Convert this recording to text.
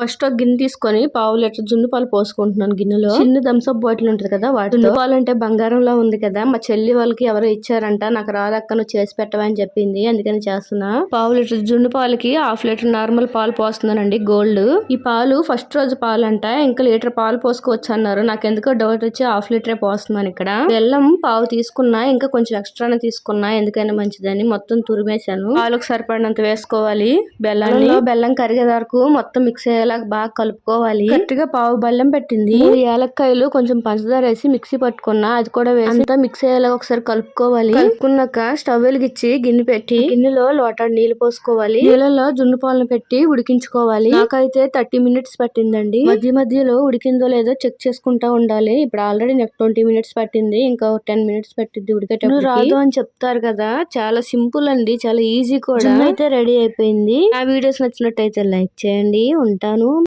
First ఒక గిన్నె తీసుకొని పావు లీటర్ జున్ను పాలు పోసుకుంటున్నాను గిన్నెలో. చిన్న థమ్స్అప్ బాటిల్ ఉంటుంది కదా వాటి జున్ను పాలు అంటే బంగారంలో ఉంది కదా. మా చెల్లి వాళ్ళకి ఎవరో ఇచ్చారంట. నాకు రాదక్క నువ్వు చేసి పెట్టవని చెప్పింది. అందుకని చేస్తున్నా. పావు లీటర్ జున్ను పాలకి హాఫ్ లీటర్ నార్మల్ పాలు పోస్తున్నానండి గోల్డ్. ఈ పాలు ఫస్ట్ రోజు పాలు అంట ఇంకా లీటర్ పాలు పోసుకోవచ్చు అన్నారు. నాకు ఎందుకో డౌట్ వచ్చి హాఫ్ లీటరే పోస్తున్నాను ఇక్కడ. బెల్లం పావు తీసుకున్నా ఇంకా కొంచెం ఎక్స్ట్రానే తీసుకున్నా. ఎందుకైనా మంచిదని మొత్తం తురిమేశాను. పాలకు సరిపడినంత వేసుకోవాలి బెల్లం బెల్లం కరిగే వరకు మొత్తం మిక్స్ అయ్యేలా బాగా కలుపుకోవాలి. గట్టిగా పావు బెల్లం పెట్టింది. మూడు యాలక్కాయలు కొంచెం పంచదార వేసి మిక్సీ పట్టుకున్నా అది కూడా వేసి అంతా మిక్స్ అయ్యేలా ఒకసారి కలుపుకోవాలి. కలుపుకున్నాక స్టవ్ వెలిగించి గిన్నె పెట్టి గిన్నెలో లోటాడు నీళ్ళు పోసుకోవాలి. నీళ్ళలో జున్ను పాలను పెట్టి ఉడికించుకోవాలి. నాకైతే థర్టీ మినిట్స్ పట్టిందండి. మధ్య మధ్యలో ఉడికిందో లేదో చెక్ చేసుకుంటా ఉండాలి. ఇప్పుడు ఆల్రెడీ నాకు ట్వంటీ మినిట్స్ పట్టింది. ఇంకా టెన్ మినిట్స్ పట్టింది ఉడికేటప్పుడు రాదు అని చెప్తారు కదా చాలా సింపుల్ అండి చాలా ఈజీ కూడా. అయితే రెడీ అయిపోయింది. ఆ వీడియోస్ నచ్చినట్టయితే లైక్ చేయండి ودانهم